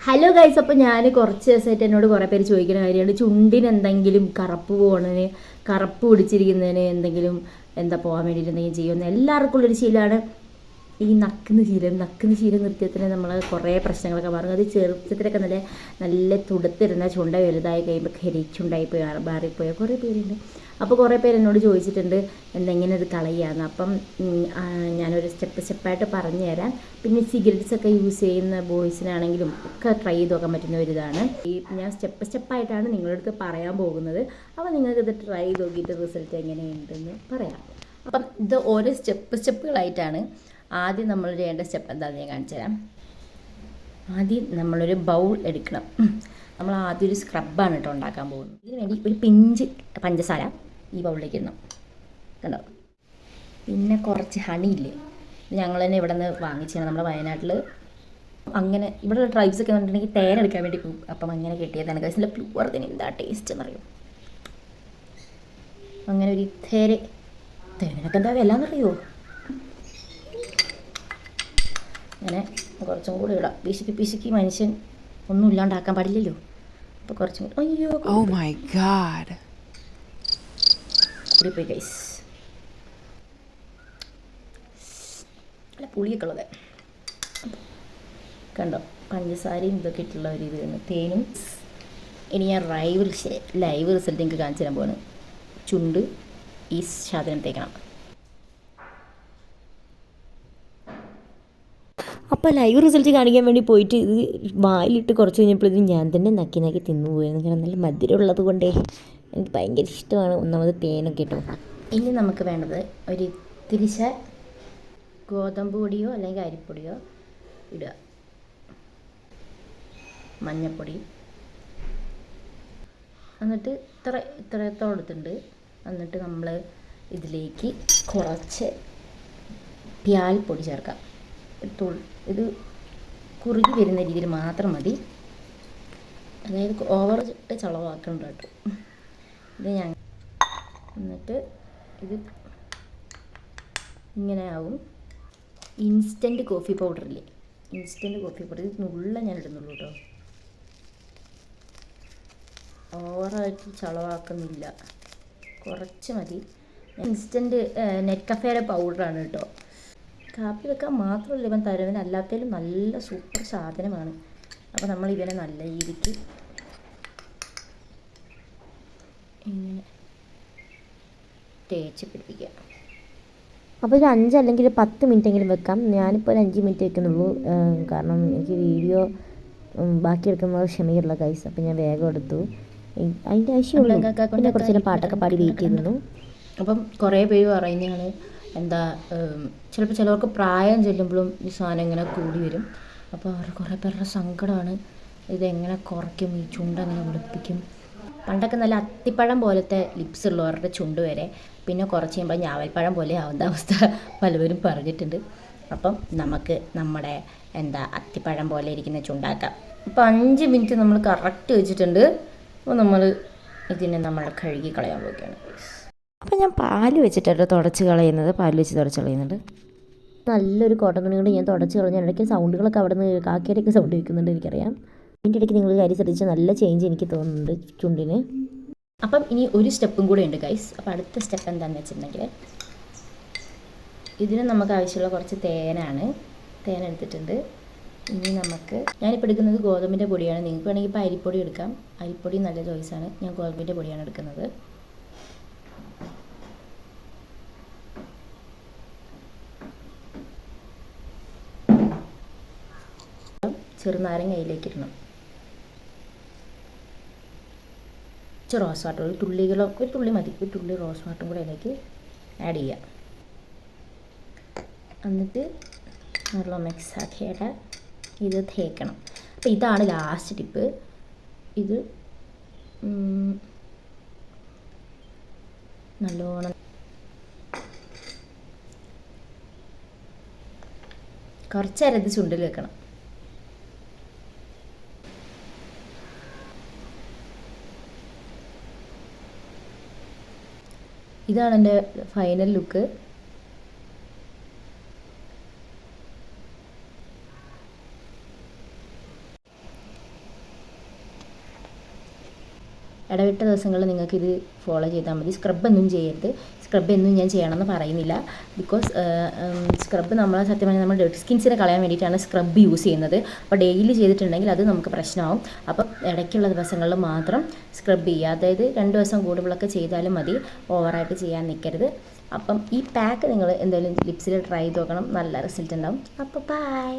Hello guys അപ്പോൾ ഞാൻ കുറച്ച് ദിവസമായിട്ട് എന്നോട് കുറേ പേര് ചോദിക്കുന്ന കാര്യമാണ്. ചുണ്ടിന് എന്തെങ്കിലും കറുപ്പ് പോകണതിന് കറുപ്പ് പിടിച്ചിരിക്കുന്നതിന് എന്തെങ്കിലും എന്താ പോകാൻ വേണ്ടിയിട്ട് എന്തെങ്കിലും ചെയ്യുമെന്ന് എല്ലാവർക്കും ഉള്ളൊരു ശീലമാണ്. ഈ നക്കുന്ന ശീലം നക്കുന്ന ശീലം നൃത്യത്തിന് നമ്മൾ കുറേ പ്രശ്നങ്ങളൊക്കെ മാറും. അത് ചെറുപ്പത്തിലൊക്കെ നല്ല നല്ല തുടുത്തിരുന്ന ചുണ്ട വലുതായി കഴിയുമ്പോൾ കരിച്ചുണ്ടായി പോയി മാറിപ്പോയ. കുറേ പേരുണ്ട്. അപ്പോൾ കുറേ പേര് എന്നോട് ചോദിച്ചിട്ടുണ്ട് എന്തെങ്ങനെ അത് കളയാന്ന്? അപ്പം ഞാനൊരു സ്റ്റെപ്പ് സ്റ്റെപ്പായിട്ട് പറഞ്ഞു തരാം പിന്നെ സിഗരറ്റ്സ് ഒക്കെ യൂസ് ചെയ്യുന്ന ബോയ്സിനാണെങ്കിലും ഒക്കെ ട്രൈ ചെയ്ത് നോക്കാൻ പറ്റുന്ന ഒരു ഇതാണ്. ഈ ഞാൻ സ്റ്റെപ്പ് സ്റ്റെപ്പായിട്ടാണ് നിങ്ങളുടെ അടുത്ത് പറയാൻ പോകുന്നത്. അപ്പോൾ നിങ്ങൾക്ക് ഇത് ട്രൈ ചെയ്ത് നോക്കിയിട്ട് റിസൾട്ട് എങ്ങനെയുണ്ടെന്ന് പറയാം. അപ്പം ഇത് ഓരോ സ്റ്റെപ്പ് സ്റ്റെപ്പുകളായിട്ടാണ് ആദ്യം നമ്മൾ ചെയ്യേണ്ട സ്റ്റെപ്പ് എന്താണെന്ന് ഞാൻ കാണിച്ചു തരാം. ആദ്യം നമ്മളൊരു ബൗൾ എടുക്കണം. നമ്മൾ ആദ്യം ഒരു സ്ക്രബാണ് കേട്ടോ ഉണ്ടാക്കാൻ പോകുന്നത്. ഇതിന് വേണ്ടി ഒരു പിഞ്ച് പഞ്ചസാര ഈ ബൗളിലേക്ക് ഇടണം. കണ്ടോ? പിന്നെ കുറച്ച് ഹണി ഇല്ലേ? ഇത് ഞങ്ങൾ തന്നെ ഇവിടെ നിന്ന് വാങ്ങിച്ചാണ് നമ്മുടെ വയനാട്ടിൽ അങ്ങനെ ഇവിടെ ട്രൈബ്സ് ഒക്കെ വന്നിട്ടുണ്ടെങ്കിൽ തേൻ എടുക്കാൻ വേണ്ടി പോകും അപ്പം അങ്ങനെ കിട്ടിയതാണ്. കഴിച്ചില്ല പ്യൂർ തന്നെ എന്താ ടേസ്റ്റ് എന്നറിയും? അങ്ങനെ ഒരു തേരെ തേനൊക്കെ എന്താ വില എന്നറിയോ അങ്ങനെ കുറച്ചും കൂടി ഇടാം. പിശുക്കി പിശുക്കി മനുഷ്യൻ ഒന്നും ഇല്ലാണ്ടാക്കാൻ പാടില്ലല്ലോ. അപ്പോൾ കുറച്ചും കൂടി അയ്യോ ഓ മൈ god. കൂടിപ്പോയി ഗൈസ് അല്ല പുളിയൊക്കെ ഉള്ളത്. കണ്ടോ? പഞ്ചസാരയും ഇതൊക്കെ ഇട്ടുള്ള ഒരു ഇത് തേനും. ഇനി ഞാൻ ലൈവ് ലൈവ് റിസൾട്ട് എനിക്ക് കാണിച്ചു തരാൻ പോവാണ്. ചുണ്ട് ഈ സാധനം തേക്കണം. അപ്പോൾ ലൈവ് റിസൾട്ട് കാണിക്കാൻ വേണ്ടി പോയിട്ട് ഇത് വായിലിട്ട് കുറച്ച് കഴിഞ്ഞപ്പോഴത്തേക്കും ഞാൻ തന്നെ നക്കി നക്കി തിന്നു പോയിരുന്നു കാരണം നല്ല മധുരം ഉള്ളത് കൊണ്ടേ. എനിക്ക് ഭയങ്കര ഇഷ്ടമാണ്. ഒന്നാമത് തേനൊക്കെ ഇട്ടു. ഇനി നമുക്ക് വേണ്ടത് ഒരു തിരിച്ച ഗോതമ്പ് പൊടിയോ അല്ലെങ്കിൽ അരിപ്പൊടിയോ ഇടുക. മഞ്ഞപ്പൊടി. എന്നിട്ട് ഇത്ര ഇത്രത്തോളം ഇത്രത്തോളത്തുണ്ട് എന്നിട്ട് നമ്മൾ ഇതിലേക്ക് കുറച്ച് പ്യാൽ പൊടി ചേർക്കാം. ഇത് കുറുകി വരുന്ന രീതിയിൽ മാത്രം മതി. അതായത് ഓവർ ഇട്ട് ചളവാക്കണ്ട കേട്ടോ. ഇത് ഞാൻ എന്നിട്ട് ഇത് ഇങ്ങനെ ആവും. ഇൻസ്റ്റന്റ് കോഫി പൗഡർ പൗഡറില്ലേ ഇൻസ്റ്റന്റ് കോഫി പൗഡർ ഇത് നുള്ള ഞാൻ ഇടുന്നുള്ളൂ കേട്ടോ. ഓവറായിട്ട് ചളവാക്കുന്നില്ല. കുറച്ച് മതി. ഇൻസ്റ്റന്റ് നെറ്റ് കഫേയുടെ പൗഡറാണ് കേട്ടോ. കാപ്പി വെക്കാൻ മാത്രമല്ല ഇവൻ തരുവൻ അല്ലാത്തതിലും നല്ല സൂപ്പർ സാധനമാണ്. അപ്പോൾ നമ്മൾ ഇവനെ നല്ല രീതിക്ക് ഇങ്ങനെ തേച്ച് പിടിപ്പിക്കുക അപ്പോൾ ഒരു അഞ്ച് അല്ലെങ്കിൽ ഒരു പത്ത് മിനിറ്റ് എങ്കിലും വെക്കാം. ഞാനിപ്പോൾ ഒരു അഞ്ച് മിനിറ്റ് വെക്കുന്നുള്ളൂ. കാരണം എനിക്ക് വീഡിയോ ബാക്കി എടുക്കുമ്പോൾ ക്ഷമയുള്ള കൈസ് അപ്പോൾ ഞാൻ വേഗം എടുത്തു. അതിന്റെ ആവശ്യമുള്ളൂ. പിന്നെ കുറച്ച് നേരം പാട്ടൊക്കെ പാടി വെയിറ്റ് ചെയ്തിരുന്നു. അപ്പം കുറേ പേര് പറയുന്നതാണ് എന്താ ചിലപ്പോൾ ചിലവർക്ക് പ്രായം ചെല്ലുമ്പോഴും ഈ സാധനം ഇങ്ങനെ കൂടി വരും. അപ്പോൾ അവർ കുറേ പേരുടെ സങ്കടമാണ് ഇതെങ്ങനെ കുറയ്ക്കും? ഈ ചുണ്ട് എങ്ങനെ വെളുപ്പിക്കും പണ്ടൊക്കെ നല്ല അത്തിപ്പഴം പോലത്തെ ലിപ്സ് ഉള്ളവരുടെ ചുണ്ട് വരെ. പിന്നെ കുറച്ച് കഴിയുമ്പോൾ ഞാവൽപ്പഴം പോലെ ആവുന്ന അവസ്ഥ പലവരും പറഞ്ഞിട്ടുണ്ട്. അപ്പം നമുക്ക് നമ്മുടെ എന്താ അത്തിപ്പഴം പോലെ ഇരിക്കുന്ന ചുണ്ടാക്കാം. അപ്പോൾ അഞ്ച് മിനിറ്റ് നമ്മൾ കറക്റ്റ് വെച്ചിട്ടുണ്ട്. അപ്പോൾ നമ്മൾ ഇതിനെ നമ്മൾ കഴുകി കളയാൻ പോവുകയാണ്. അപ്പോൾ ഞാൻ പാൽ വെച്ചിട്ടാണ് തുടച്ച് കളയുന്നത്. പാൽ വെച്ച് തുടച്ച് കളയുന്നുണ്ട്. നല്ലൊരു കോട്ടൺ തുണി കൊണ്ട് ഞാൻ തുടച്ച് കളഞ്ഞ. ഇടയ്ക്ക് സൗണ്ടുകളൊക്കെ അവിടെ നിന്ന് കാക്കേരൊക്കെ സൗണ്ട് കേൾക്കുന്നുണ്ട് എനിക്കറിയാം. അതിന്റെ ഇടയ്ക്ക് നിങ്ങൾ കാര്യം ശ്രദ്ധിച്ച നല്ല ചേഞ്ച് എനിക്ക് തോന്നുന്നുണ്ട് ചുണ്ടിന്. അപ്പം ഇനി ഒരു സ്റ്റെപ്പും കൂടെ ഉണ്ട് ഗൈസ് അപ്പോൾ അടുത്ത സ്റ്റെപ്പ് എന്താണെന്ന് വെച്ചിട്ടുണ്ടെങ്കിൽ ഇതിന് നമുക്ക് ആവശ്യമുള്ള കുറച്ച് തേനാണ്. തേൻ എടുത്തിട്ടുണ്ട്. ഇനി നമുക്ക് ഞാനിപ്പോൾ എടുക്കുന്നത് ഗോതമ്പിന്റെ പൊടിയാണ്. നിങ്ങൾക്ക് വേണമെങ്കിൽ ഇപ്പോൾ അരിപ്പൊടി എടുക്കാം. അരിപ്പൊടി നല്ല ചോയ്സാണ് ഞാൻ ഗോതമ്പിന്റെ പൊടിയാണ് എടുക്കുന്നത്. ചെറുനാരങ്ങ അതിലേക്ക് ഇടണം. ഇച്ചിരി റോസ് വാട്ടർ ഒരു തുള്ളികളോ ഒരു തുള്ളി മതി. ഒരു തുള്ളി റോസ് വാട്ടറും കൂടെ അതിലേക്ക് ആഡ് ചെയ്യാം. എന്നിട്ട് നല്ല മിക്സ് ആക്കിയിട്ട് ഇത് തേക്കണം. അപ്പോൾ ഇതാണ് ലാസ്റ്റ് ടിപ്പ് ഇത് നല്ലോണം കുറച്ചരത് ചുണ്ടിൽ വെക്കണം. ഇതാണ് എന്റെ ഫൈനൽ ലുക്ക് ഇടവിട്ട ദിവസങ്ങളിൽ നിങ്ങൾക്ക് ഇത് ഫോളോ ചെയ്താൽ മതി. സ്ക്രബ് ഒന്നും ചെയ്യരുത്. സ്ക്രബ് എന്നും ഞാൻ ചെയ്യണമെന്ന് പറയുന്നില്ല. ബിക്കോസ് സ്ക്രബ് നമ്മൾ സത്യം പറഞ്ഞാൽ നമ്മൾ ഡെഡ് സ്കിൻസിനെ കളയാൻ വേണ്ടിയിട്ടാണ് സ്ക്രബ് യൂസ് ചെയ്യുന്നത്. അപ്പോൾ ഡെയിലി ചെയ്തിട്ടുണ്ടെങ്കിൽ അത് നമുക്ക് പ്രശ്നമാവും. അപ്പം ഇടയ്ക്കുള്ള ദിവസങ്ങളിൽ മാത്രം സ്ക്രബ് ചെയ്യുക. അതായത് രണ്ട് ദിവസം കൂടുമ്പോഴൊക്കെ ചെയ്താലും മതി. ഓവറായിട്ട് ചെയ്യാൻ നിൽക്കരുത്. അപ്പം ഈ പാക്ക് നിങ്ങൾ എന്തായാലും ലിപ്സിൽ ട്രൈ ചെയ്ത് നോക്കണം. നല്ല റിസൾട്ട് ഉണ്ടാവും. അപ്പോൾ ബൈ